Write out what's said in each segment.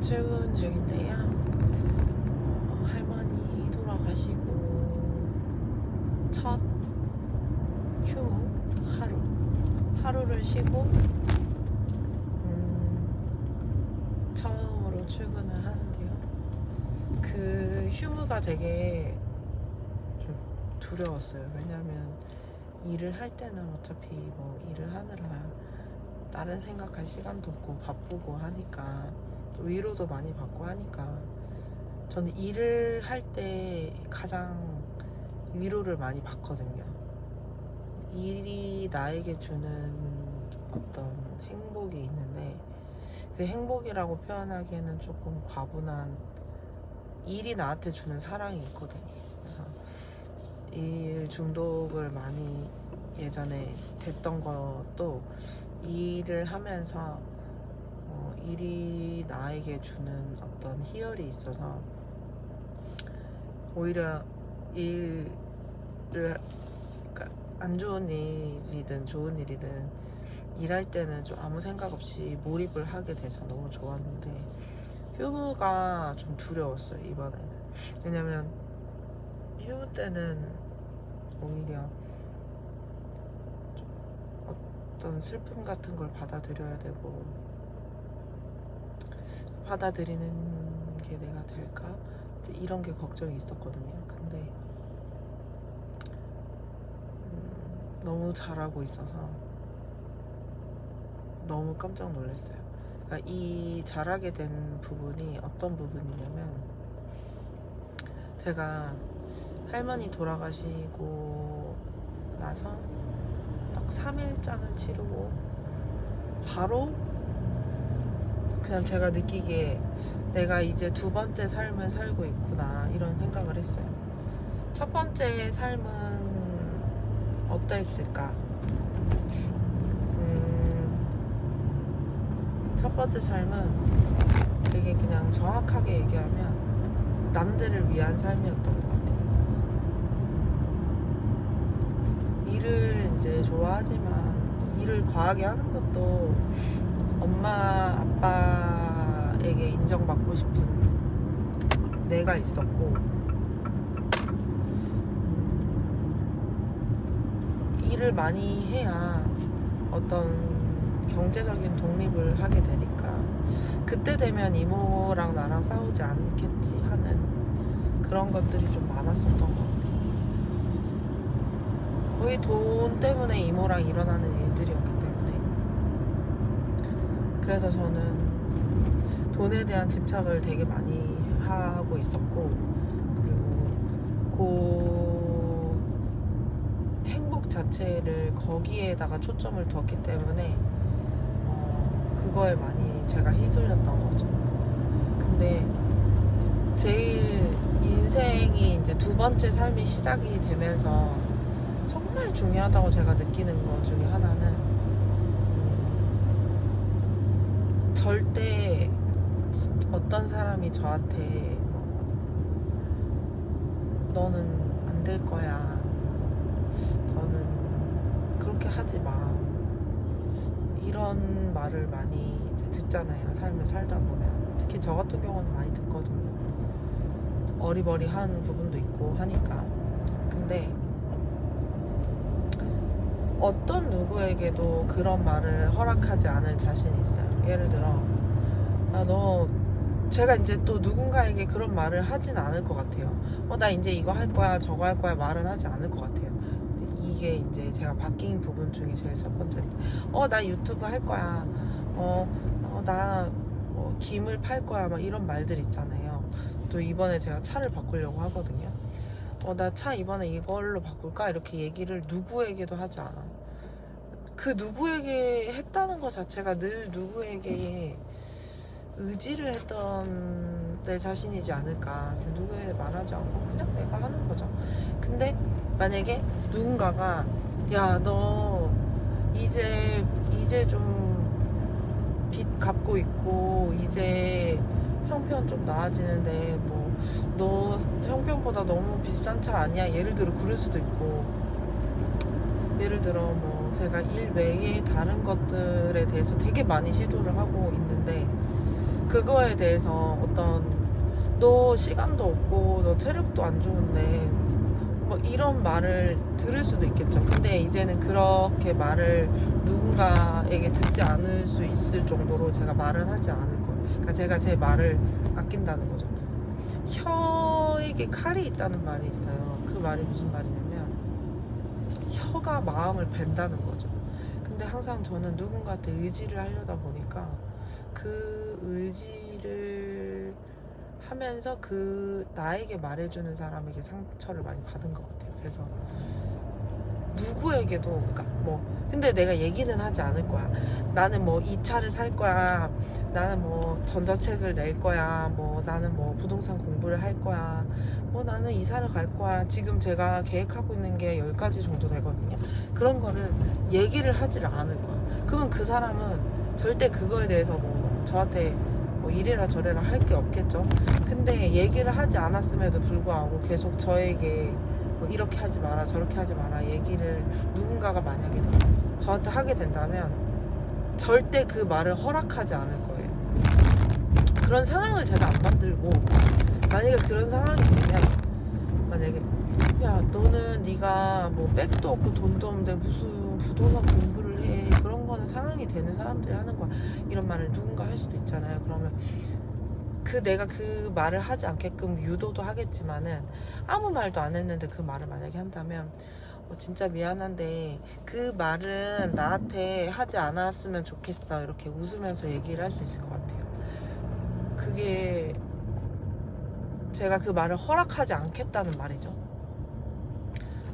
출근 중인데요. 어, 할머니 돌아가시고 첫 휴무 하루 하루를 쉬고 음, 처음으로 출근을 하는데요. 그 휴무가 되게 좀 두려웠어요. 왜냐면 일을 할 때는 어차피 뭐 일을 하느라 다른 생각할 시간도 없고 바쁘고 하니까 또 위로도 많이 받고 하니까 저는 일을 할 때 가장 위로를 많이 받거든요. 일이 나에게 주는 어떤 행복이 있는데 그 행복이라고 표현하기에는 조금 과분한 일이 나한테 주는 사랑이 있거든요. 그래서 일 중독을 많이 예전에 됐던 것도 일을 하면서 어, 일이 나에게 주는 어떤 희열이 있어서 오히려 일을 그러니까 안 좋은 일이든 좋은 일이든 일할 때는 좀 아무 생각 없이 몰입을 하게 돼서 너무 좋았는데 휴무가 좀 두려웠어요 이번에는. 왜냐면 휴무 때는 오히려 좀 어떤 슬픔 같은 걸 받아들여야 되고 받아들이는 게 내가 될까? 이런 게 걱정이 있었거든요. 근데 음, 너무 잘하고 있어서 너무 깜짝 놀랐어요. 그러니까 이 잘하게 된 부분이 어떤 부분이냐면 제가 할머니 돌아가시고 나서 딱 3일장을 치르고 바로 그냥 제가 느끼기에 내가 이제 두 번째 삶을 살고 있구나 이런 생각을 했어요. 첫 번째 삶은 어떠했을까? 음, 첫 번째 삶은 되게 그냥 정확하게 얘기하면 남들을 위한 삶이었던 것 같아요. 일을 이제 좋아하지만 일을 과하게 하는 것도 엄마 아빠에게 인정받고 싶은 내가 있었고 음, 일을 많이 해야 어떤 경제적인 독립을 하게 되니까 그때 되면 이모랑 나랑 싸우지 않겠지 하는 그런 것들이 좀 많았었던 것 같아요. 거의 돈 때문에 이모랑 일어나는 일들이었기 때문에 그래서 저는 돈에 대한 집착을 되게 많이 하고 있었고 그리고 그 행복 자체를 거기에다가 초점을 뒀기 때문에 어, 그거에 많이 제가 휘둘렸던 거죠. 근데 제일 인생이 이제 두 번째 삶이 시작이 되면서 정말 중요하다고 제가 느끼는 것 중에 하나는 음, 절대 어떤 사람이 저한테 뭐, 너는 안 될 거야. 너는 그렇게 하지 마. 이런 말을 많이 듣잖아요. 삶을 살다 보면. 특히 저 같은 경우는 많이 듣거든요. 어리버리한 부분도 있고 하니까. 근데 어떤 누구에게도 그런 말을 허락하지 않을 자신이 있어요. 예를 들어, 아, 너, 제가 이제 또 누군가에게 그런 말을 하진 않을 것 같아요. 어, 나 이제 이거 할 거야, 저거 할 거야 말은 하지 않을 것 같아요. 이게 이제 제가 바뀐 부분 중에 제일 첫 번째. 어, 나 유튜브 할 거야. 어, 어 나 뭐, 김을 팔 거야. 막 이런 말들 있잖아요. 또 이번에 제가 차를 바꾸려고 하거든요. 어, 나 차 이번에 이걸로 바꿀까? 이렇게 얘기를 누구에게도 하지 않아. 그 누구에게 했다는 것 자체가 늘 누구에게 의지를 했던 내 자신이지 않을까. 누구에게 말하지 않고 그냥 내가 하는 거죠. 근데 만약에 누군가가 야, 너 이제, 이제 좀 빚 갚고 있고, 이제 형편 좀 나아지는데, 뭐, 너 형편보다 너무 비싼 차 아니야? 예를 들어 그럴 수도 있고 예를 들어 뭐 제가 일 외에 다른 것들에 대해서 되게 많이 시도를 하고 있는데 그거에 대해서 어떤 너 시간도 없고 너 체력도 안 좋은데 뭐 이런 말을 들을 수도 있겠죠. 근데 이제는 그렇게 말을 누군가에게 듣지 않을 수 있을 정도로 제가 말은 하지 않을. 그러니까 제가 제 말을 아낀다는 거죠. 혀에게 칼이 있다는 말이 있어요. 그 말이 무슨 말이냐면 혀가 마음을 벤다는 거죠. 근데 항상 저는 누군가한테 의지를 하려다 보니까 그 의지를 하면서 그 나에게 말해주는 사람에게 상처를 많이 받은 것 같아요. 그래서 누구에게도 그러니까 뭐 근데 내가 얘기는 하지 않을 거야. 나는 뭐 이 차를 살 거야. 나는 뭐 전자책을 낼 거야. 뭐 나는 뭐 부동산 공부를 할 거야. 뭐 나는 이사를 갈 거야. 지금 제가 계획하고 있는 게 10가지 정도 되거든요. 그런 거를 얘기를 하지를 않을 거야. 그건 그 사람은 절대 그거에 대해서 뭐 저한테 뭐 이래라 저래라 할 게 없겠죠. 근데 얘기를 하지 않았음에도 불구하고 계속 저에게 뭐 이렇게 하지 마라 저렇게 하지 마라 얘기를 누군가가 만약에 저한테 하게 된다면 절대 그 말을 허락하지 않을 거예요. 그런 상황을 제가 안 만들고 만약에 그런 상황이 되면 만약에 야 너는 네가 뭐 백도 없고 돈도 없는데 무슨 부동산 공부를 해 그런 거는 상황이 되는 사람들이 하는 거야. 이런 말을 누군가 할 수도 있잖아요. 그러면 그 내가 그 말을 하지 않게끔 유도도 하겠지만은 아무 말도 안 했는데 그 말을 만약에 한다면 어, 진짜 미안한데 그 말은 나한테 하지 않았으면 좋겠어. 이렇게 웃으면서 얘기를 할 수 있을 것 같아요. 그게 제가 그 말을 허락하지 않겠다는 말이죠.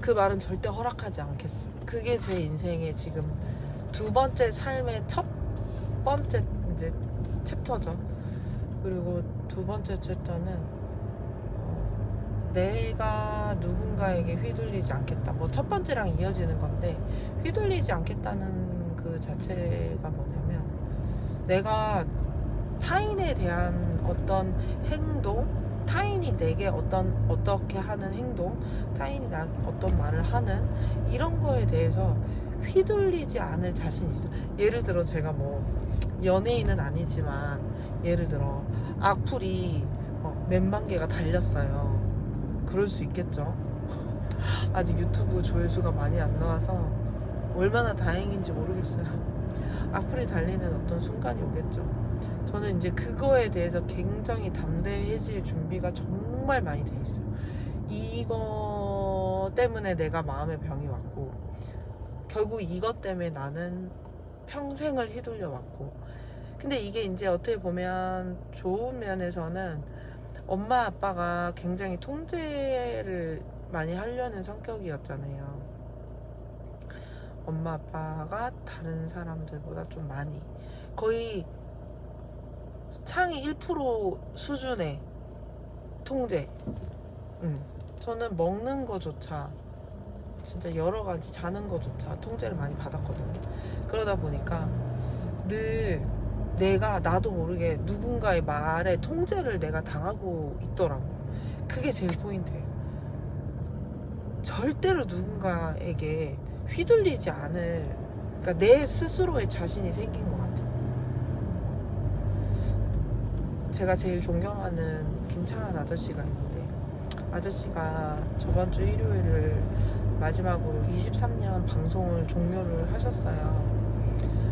그 말은 절대 허락하지 않겠어요 그게 제 인생의 지금 두 번째 삶의 첫 번째 이제 챕터죠 그리고 두 번째 챕터는 어, 내가 누군가에게 휘둘리지 않겠다. 뭐 첫 번째랑 이어지는 건데 휘둘리지 않겠다는 그 자체가 뭐냐면 내가 타인에 대한 어떤 행동, 타인이 내게 어떤 어떻게 하는 행동, 타인이 나 어떤 말을 하는 이런 거에 대해서 휘둘리지 않을 자신이 있어. 예를 들어 제가 뭐 연예인은 아니지만 예를 들어 악플이 어, 몇만 개가 달렸어요. 그럴 수 있겠죠. 아직 유튜브 조회수가 많이 안 나와서 얼마나 다행인지 모르겠어요. 악플이 달리는 어떤 순간이 오겠죠. 저는 이제 그거에 대해서 굉장히 담대해질 준비가 정말 많이 돼 있어요. 이거 때문에 내가 마음의 병이 왔고, 결국 이것 때문에 나는 평생을 휘둘려 왔고, 근데 이게 이제 어떻게 보면 좋은 면에서는 엄마 아빠가 굉장히 통제를 많이 하려는 성격이었잖아요. 엄마 아빠가 다른 사람들보다 좀 많이 거의 상위 1% 수준의 통제. 음. 저는 먹는 거조차 진짜 여러 가지 자는 거조차 통제를 많이 받았거든요. 그러다 보니까 늘 내가 나도 모르게 누군가의 말에 통제를 내가 당하고 있더라고. 그게 제일 포인트예요. 절대로 누군가에게 휘둘리지 않을, 그러니까 내 스스로의 자신이 생긴 것 같아요. 제가 제일 존경하는 김창한 아저씨가 있는데, 아저씨가 저번 주 일요일을 마지막으로 23년 방송을 종료를 하셨어요.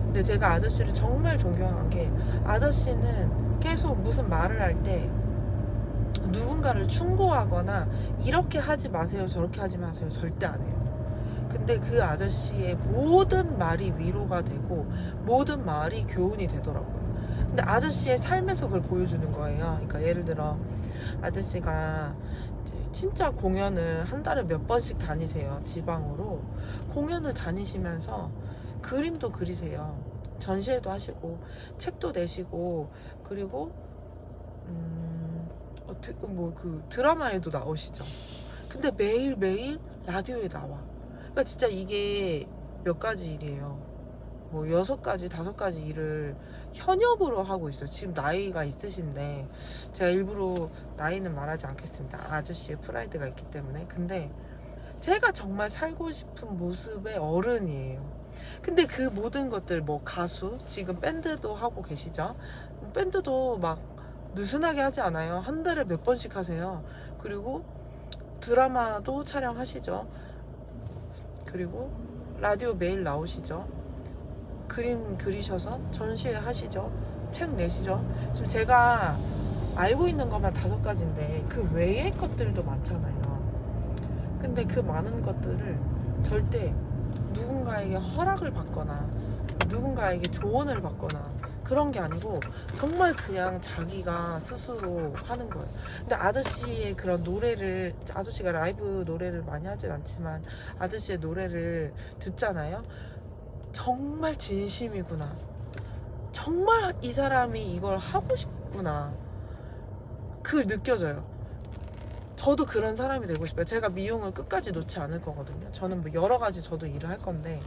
근데 제가 아저씨를 정말 존경한 게 아저씨는 계속 무슨 말을 할 때 누군가를 충고하거나 이렇게 하지 마세요 저렇게 하지 마세요 절대 안 해요. 근데 그 아저씨의 모든 말이 위로가 되고 모든 말이 교훈이 되더라고요. 근데 아저씨의 삶에서 그걸 보여주는 거예요. 그러니까 예를 들어 아저씨가 진짜 공연을 한 달에 몇 번씩 다니세요 지방으로 공연을 다니시면서 그림도 그리세요. 전시회도 하시고 책도 내시고 그리고 음, 어, 뭐그 드라마에도 나오시죠. 근데 매일 매일 라디오에 나와. 그러니까 진짜 이게 몇 가지 일이에요. 뭐 여섯 가지 다섯 가지 일을 현역으로 하고 있어요. 지금 나이가 있으신데 제가 일부러 나이는 말하지 않겠습니다. 아저씨의 프라이드가 있기 때문에. 근데 제가 정말 살고 싶은 모습의 어른이에요. 근데 그 모든 것들 뭐 가수 지금 밴드도 하고 계시죠 밴드도 막 느슨하게 하지 않아요 한 달에 몇 번씩 하세요 그리고 드라마도 촬영하시죠 그리고 라디오 매일 나오시죠 그림 그리셔서 전시회 하시죠 책 내시죠 지금 제가 알고 있는 것만 다섯 가지인데 그 외의 것들도 많잖아요 근데 그 많은 것들을 절대 누군가에게 허락을 받거나 누군가에게 조언을 받거나 그런 게 아니고 정말 그냥 자기가 스스로 하는 거예요. 근데 아저씨의 그런 노래를 아저씨가 라이브 노래를 많이 하진 않지만 아저씨의 노래를 듣잖아요. 정말 진심이구나. 정말 이 사람이 이걸 하고 싶구나. 그걸 느껴져요. 저도 그런 사람이 되고 싶어요. 제가 미용을 끝까지 놓지 않을 거거든요. 저는 뭐 여러 가지 저도 일을 할 건데.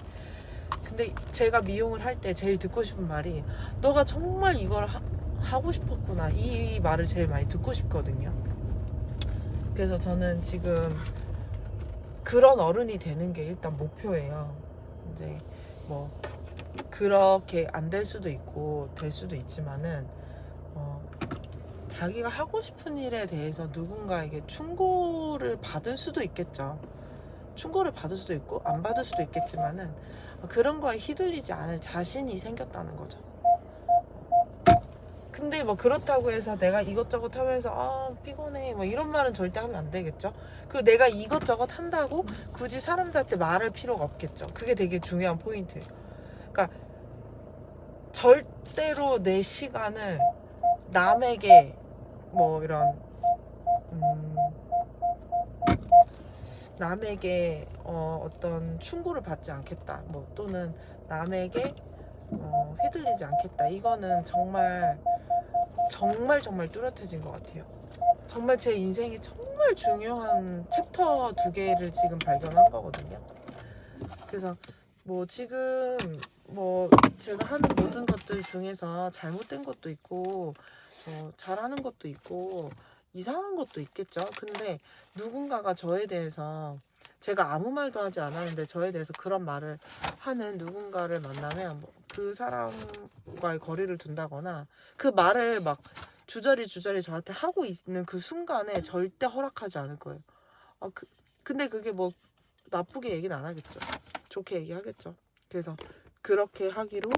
근데 제가 미용을 할 때 제일 듣고 싶은 말이 너가 정말 이걸 하, 고 싶었구나. 이, 이 말을 제일 많이 듣고 싶거든요. 그래서 저는 지금 그런 어른이 되는 게 일단 목표예요. 이제 뭐 그렇게 안 될 수도 있고 될 수도 있지만은 어, 자기가 하고 싶은 일에 대해서 누군가에게 충고를 받을 수도 있겠죠. 충고를 받을 수도 있고 안 받을 수도 있겠지만은 그런 거에 휘둘리지 않을 자신이 생겼다는 거죠. 근데 뭐 그렇다고 해서 내가 이것저것 하면서 아 피곤해 뭐 이런 말은 절대 하면 안 되겠죠. 그리고 내가 이것저것 한다고 굳이 사람들한테 말할 필요가 없겠죠. 그게 되게 중요한 포인트예요. 그러니까 절대로 내 시간을 남에게 뭐 이런 음, 남에게 어, 어떤 충고를 받지 않겠다 뭐 또는 남에게 어, 휘둘리지 않겠다 이거는 정말 정말 정말 뚜렷해진 것 같아요 정말 제 인생에 정말 중요한 챕터 두 개를 지금 발견한 거거든요 그래서 뭐 지금 뭐 제가 하는 모든 것들 중에서 잘못된 것도 있고 어, 잘하는 것도 있고 이상한 것도 있겠죠. 근데 누군가가 저에 대해서 제가 아무 말도 하지 않았는데 저에 대해서 그런 말을 하는 누군가를 만나면 뭐 그 사람과의 거리를 둔다거나 그 말을 막 주저리 주저리 저한테 하고 있는 그 순간에 절대 허락하지 않을 거예요. 아, 그, 근데 그게 뭐 나쁘게 얘기는 안 하겠죠. 좋게 얘기하겠죠. 그래서 그렇게 하기로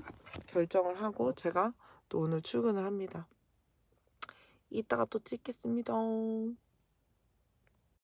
결정을 하고 제가 또 오늘 출근을 합니다. 이따가 또 찍겠습니다.